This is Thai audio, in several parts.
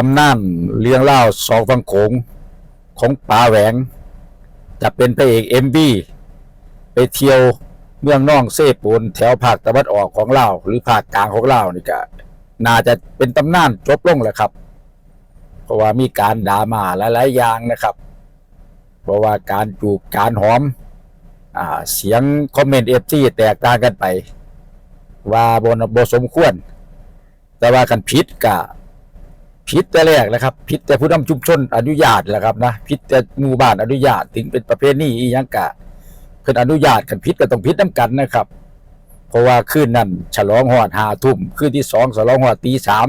ตำนานเลี้ยงเล่าสองฟังโขงของป่าแหวง จะเป็นพระเอกเอ็มบีไปเที่ยวเมืองน่องเซปูนแถวภาคตะวันออกของเลาหรือภาคกลางของเลานี่ก็น่าจะเป็นตำนานจบลงแหละครับ เพราะว่ามีการด่ามาหลายๆอย่างนะครับ เพราะว่าการจูบการหอมอ่าเสียงคอมเมนต์เอฟซีแตกต่างกันไป ว่าบนบสมควร แต่ว่ากันผิดกะ ผิดแต่แรกนะครับผิดแต่ผู้นำชุมชนอนุญาตแหละครับนะผิดแต่หมู่บ้านอนุญาตถึงเป็นประเพณีอีหยังกะเพิ่นอนุญาตกันผิดก็ต้องผิดน้กันนะครับ เพราะว่าคืนนั้นฉลองหอดหาทุ่มคืนที่สองฉลองหอดตีสาม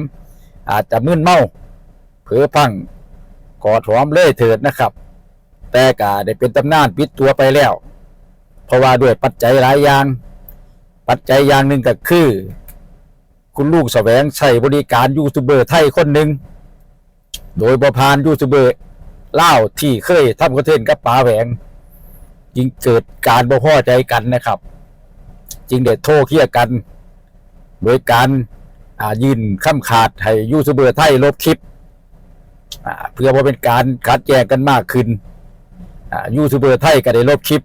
อาจจะมึนเมาเผลอพังกอดหอมเลยเถิดนะครับ แต่กะได้เป็นตำนานปิดตัวไปแล้ว เพราะว่าด้วยปัจจัยหลายอย่าง ปัจจัยอย่างหนึ่งก็คือ คุณลูกแสวงใช้บริการยูทูบเบอร์ไทยคนหนึ่ง โดยบพานยูทูบเบอร์เล่าที่เคยทำคอนเทนต์กับป๋าแหวงจึงเกิดการบ่พอใจกันนะครับ จึงได้โทรเคลียกัน โดยการยื่นคำขาดให้ยูทูบเบอร์ไทยลบคลิปเพื่อว่าเป็นการขัดแย้งกันมากขึ้นยูทูบเบอร์ไทยก็ได้ลบคลิป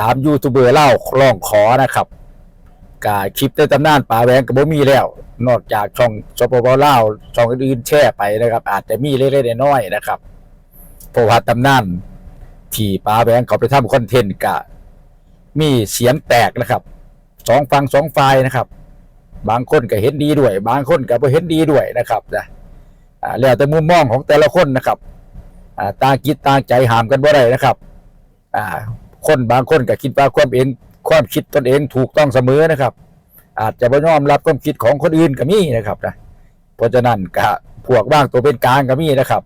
ตามยูทูบเบอร์เล่าร้องขอนะครับ กาคลิปในตำนานป่าแหวงกับบ่มีแล้ว นอกจากช่องสปปเล่าวช่องอื่นๆแช่ไปนะครับ อาจจะมีเล็กๆน้อยๆนะครับเพราะว่าตำนานที่ป่าแหวงเขาไปทำคอนเทนต์กะมีเสียงแตกนะครับสองฟังสองฝ่ายนะครับ บางคนก็เห็นดีด้วย บางคนก็บ่เห็นดีด้วยนะครับนะแล้วแต่มุมมองของแต่ละคนนะครับตาคิดตาใจหามกันบ่ได้นะครับ คนบางคนก็คิดว่าความเอง ความคิดตนเองถูกต้องเสมอนะครับ อาจจะไม่ยอมรับความคิดของคนอื่นก็มีนะครับนะเพราะฉะนั้นกะพวกว่างตัวเป็นกลางก็มีนะครับ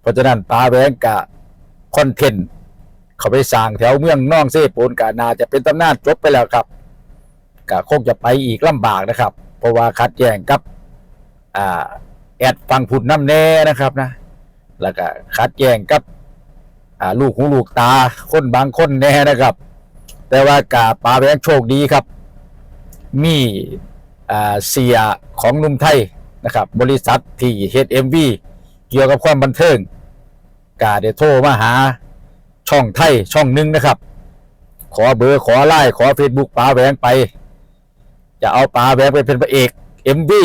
เพราะฉะนั้นปลาแหวงกะคอนเทนต์เขาไปสร้างแถวเมืองน่องเซโปนกะนาจะเป็นตำนานจบไปแล้วครับกะคงจะไปอีกลำบากนะครับ เพราะว่าคัดแย่งกับอ่าแอดฟังผุดน้ำแน่นะครับนะ แล้วก็คัดแย่งกับลูกหูลูกตาคนบางคนแน่นะครับ แต่ว่ากาปลาแบงโชคดีครับ มีเสียของนุ่มไทยนะครับบริษัทที่เฮดเอ็มวีเกี่ยวกับความบันเทิงกาได้โทรมาหาช่องไทยช่องหนึ่งนะครับ ขอเบอร์ขอไลน์ขอเฟซบุ๊กปลาแหวงไป จะเอาปลาแหวงไปเป็นพระเอกเอ็มวี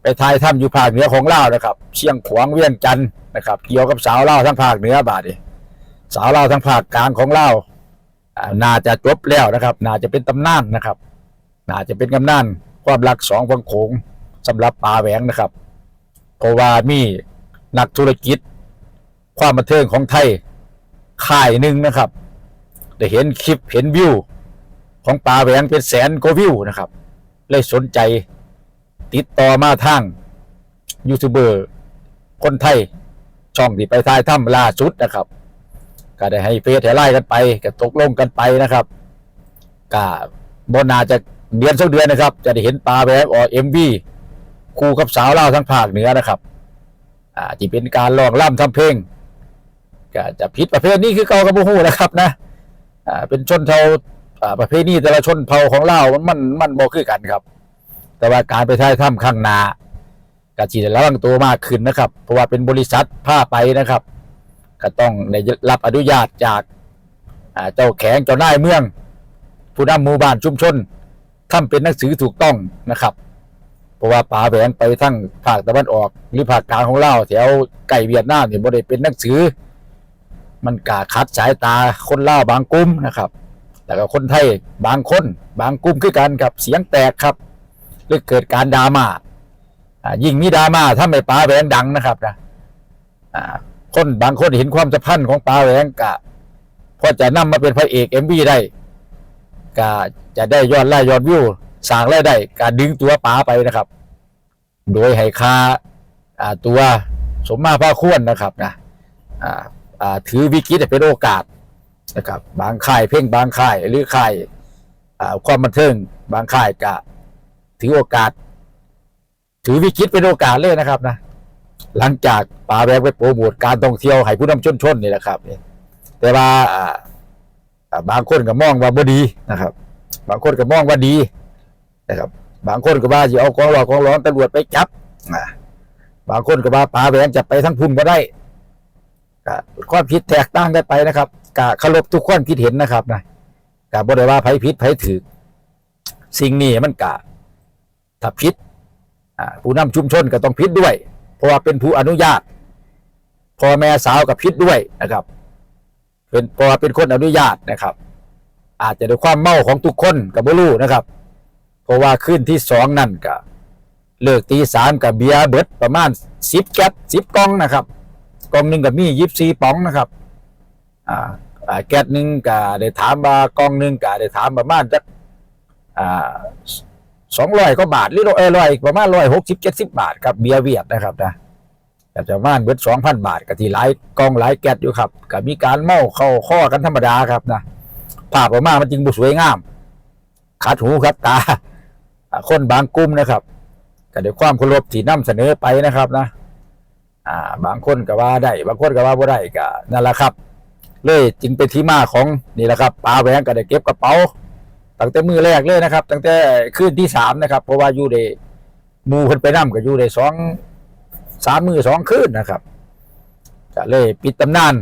ไปถ่ายทำอยู่ภาคเหนือของลาวนะครับ เชียงขวางเวียงจันทน์นะครับ เกี่ยวกับสาวเล่าวทั้งภาคเหนือบาดนีสาวเล่าวทั้งภาคกลางของเล่าวอ่า น่าจะจบแล้วนะครับน่าจะเป็นตำนานนะครับน่าจะเป็นตำนานความรักสองฝั่งโขงสำหรับป่าแหวงนะครับเพราะว่ามีนักธุรกิจ ความบันเทิงของไทยค่ายหนึ่งนะครับได้เห็นคลิปเห็นวิว ของป่าแหวงเป็นแสนกว่าวิวนะครับเลยสนใจติดต่อมาทางยูทูบเบอร์คนไทยช่องที่ไปทายถ้ำล่าสุดนะครับ ก็ได้ให้เฟซให้ไล่กันไปก็ตกลงกันไปนะครับก็บนาจะเดือนสักเดือนนะครับ จะได้เห็นปลาแวบออกเอ็มวีคู่กับสาวเล่าทั้งภาคเหนือนะครับ อ่าที่เป็นการร้องร่ำทำเพลงก็จะผิดประเภทนี้คือเกากับบูฮูนะครับนะอ่าเป็นชนเผ่าอ่าประเภทนี้แต่ละชนเผ่าของเล่ามันมันมันบ่คือกันครับ แต่ว่าการไปทายถ้ำข้างนาก็จีได้ระวังตัวมากขึ้นนะครับ เพราะว่าเป็นบริษัทผ้าไปนะครับ ก็ต้องได้รับอนุญาตจากเจ้าแขงเจ้านายเมือง ผู้นำหมู่บ้านชุมชนทำเป็นหนังสือถูกต้องนะครับ เพราะว่าป่าแหวงไปทั้งภาคตะวันออก หรือภาคกลางของเราแถวไก่เวียดนามเนี่ยบ่ได้เป็นหนังสือ มันกาคัดสายตาคนเล่าบางกลุ่มนะครับแล้วก็คนไทยบางคนบางกลุ่มคือกันครับเสียงแตกครับหรือเกิดการดราม่าอ่ายิ่งมีดราม่าถ้าไม่ปลาแหวงดังนะครับนะ คนบางคนเห็นความสัมพันธ์ของปลาแหวงกะพอจะนำมาเป็นพระเอกเอ็มวีได้กะจะได้ยอดไล่ยอดวิวสร้างรายได้การดึงตัวปลาไปนะครับ โดยให้ค่าาตัวสมมาพาควรนะครับนะถือวิกฤตเป็นโอกาสนะครับ บางค่ายเพ่งบางค่ายหรือค่ายความบันเทิงบางค่ายกะถือโอกาส ถือวิกฤตเป็นโอกาสเลยนะครับนะ หลังจากป่าแบงไปโปรโมทการท่องเที่ยวให้ผู้นำชนชนนี่แหละครับ แต่ว่าบางคนก็มองว่าบ่ดีนะครับ บางคนก็มองว่าดีนะครับ บางคนก็ว่าจะเอาของหลอกองร้อนตำรวจไปจับบางคนก็ว่าป๋าแหวงจะไปทั้งพุ่นก็ได้ก็ความคิดแตกต่างกันไปนะครับก็เคารพทุกความคิดเห็นนะครับนะก็บ่ได้ว่าไผผิดไผถูกสิ่งนี้มันก็ถ้าผิดผู้นำชุมชนก็ต้องผิดด้วย ราะว่าเป็นผู้อนุญาตพ่อแม่สาวกับผิดด้วยนะครับ เป็นเพราะว่าเป็นคนอนุญาตนะครับ อาจจะด้วยความเมาของทุกคนกับบรูนะครับ เพราะว่าขึ้นที่สองนั่นก็เลิกตีสามกับเบียร์เบิดประมาณสิบแก๊สสิบกองนะครับกองหนึ่งกับมียิบซีป๋องนะครับ อ่าแก๊สหนึ่งก็ได้ถามว่ากองหนึ่งก็ได้ถามประมาณจักอ่า สองร้อยก็บาทหรือร้อยร้อยประมาณร้อยหกสิบเจ็ดสิบบาทครับเบียร์เวียดนะครับนะก็จะประมาณเบิดสองพันบาทก็ที่หลายกองหลายแก๊สอยู่ครับก็มีการเมาเข้าข้อกันธรรมดาครับนะภาพออกมามันจริงบุสวยงามขัดหูขัดตา คนบางกลุ่มนะครับก็ด้วยความเคารพที่นำเสนอไปนะครับนะ อ่า บางคนก็ว่าได้ บางคนก็ว่าบ่ได้ก็นั่นแหละครับ เลยจึงเป็นที่มาของนี่แหละครับปลาแหวงก็ได้เก็บกระเป๋า ตั้งแต่มือแรกเลยนะครับ ตั้งแต่คืนที่สามนะครับ เพราะว่าอยู่ในมูเพิ่นไปนํก็อยู่ในสองสามมือสองคืนนะครับก็เลยปิดตำนาน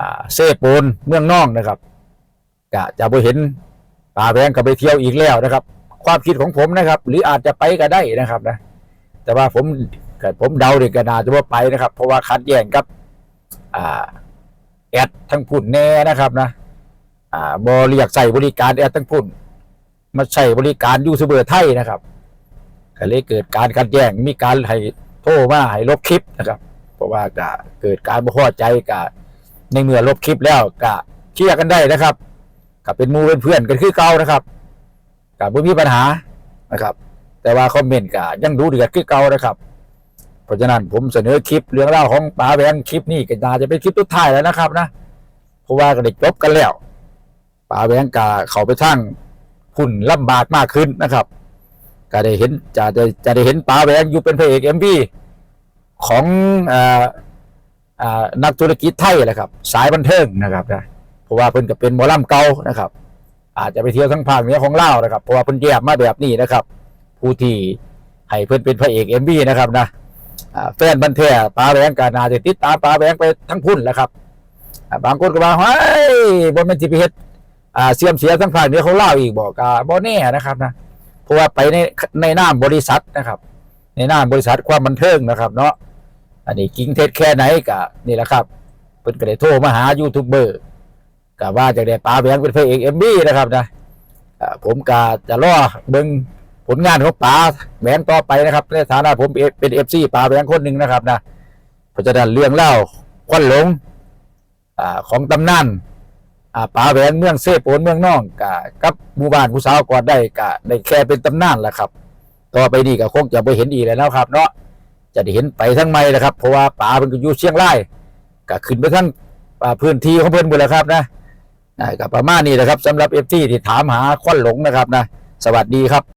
อ่าเซโปนเมืองน่องนะครับก็จะบ่เห็นปลาแหวงก็ไปเที่ยวอีกแล้วนะครับ ความคิดของผมนะครับ หรืออาจจะไปก็ได้นะครับนะ แต่ว่าผมผมเดาเด็กก็น่าจะว่าไปนะครับ เพราะว่าคัดแย่งกับ อ่า แอดทั้งพุ่นแน่นะครับนะ อ่าบเรียกใส่บริการแอดทั้งพุ่น มาใช้บริการยูทูบเบอร์ไทยนะครับก็เลยเกิดการคัดแย่งมีการให้โทรมาให้ลบคลิปนะครับ เพราะว่าก็เกิดการไม่พอใจกับในเมื่อลบคลิปแล้วก็เคลียร์กันได้นะครับก็เป็นมูเป็นเพื่อนกันคือเก่านะครับกับไม่มีปัญหานะครับ แต่ว่าคอมเมนต์ก็ยังดูเดือดคือเก่านะครับเพราะฉะนั้นผมเสนอคลิปเรื่องเล่าวของป๋าแหวงคลิปนี้ก็น่าจะเป็นคลิปสุดท้ายแล้วนะครับนะเพราะว่าก็ได้จบกันแล้ว ป๋าแหวงกาเขาไปทั้งหุ่นลำบากมากขึ้นนะครับก็ได้เห็นจะได้จะได้เห็นป๋าแหวงอยู่เป็นพระเอกเอ็มวีของอ่ออ่านักธุรกิจไทยแหละครับ สายบันเทิงนะครับนะเพราะว่าเพิ่นก็เป็นหมอลำเก่านะครับ อาจจะไปเที่ยวทั้งภาคเหนือของลาวนะครับเพราะว่าเพิ่นแยกมาแบบนี้นะครับ ผู้ที่ให้เพิ่นเป็นพระเอกเอ็มบีนะครับนะแฟนบันเทิงปลาแหวงก็น่าจะติดตามปลาแหวงไปทั้งพุ่นแหละครับบางคนก็ว่าเฮ้ยบ่แม่นสิไปเฮ็ด อ่าเสียมเสียทั้งภาคเหนือของลาอีกบอกก็บ่แน่นะครับนะเพราะว่าไปในในนามบริษัทนะครับ ในนามบริษัทความบันเทิงนะครับ เนาะอันนี้จริงเท็จแค่ไหนก็นี่แหละครับเพิ่นก็ได้โทรมาหายูทูบเบอร์ก็ว่าจากได้ปลาแบงเป็นพระเอกเอ็มบีนะครับนะผมก็จะรอเบิ่งผลงานของป๋าแบงต่อไปนะครับ ในฐานะผมเป็นเอฟซีป๋าแบงคนหนึ่งนะครับนะเพราะฉะนั้นเรื่องเล่าควันหลงอของตำนานอ่า ป๋าแหวนเมืองเซโปนเมืองน่องกับกับหมู่บ้านผู้สาวกอดได้กะได้แค่เป็นตำนานแหละครับ ต่อไปนี่ก็คงจะไปเห็นอีกแล้วนะครับ เนาะจะได้เห็นไปทั้งไม่นะครับ เพราะว่าป๋าเป็นก็อยู่เชียงรายก็ขึ้นไปทั้งอ่าพื้นที่ของเพิ่นหมดแล้วครับนะกับประมาณนี้นะครับสำหรับเอฟที่ที่ถามหาควันหลงนะครับนะ สวัสดีครับ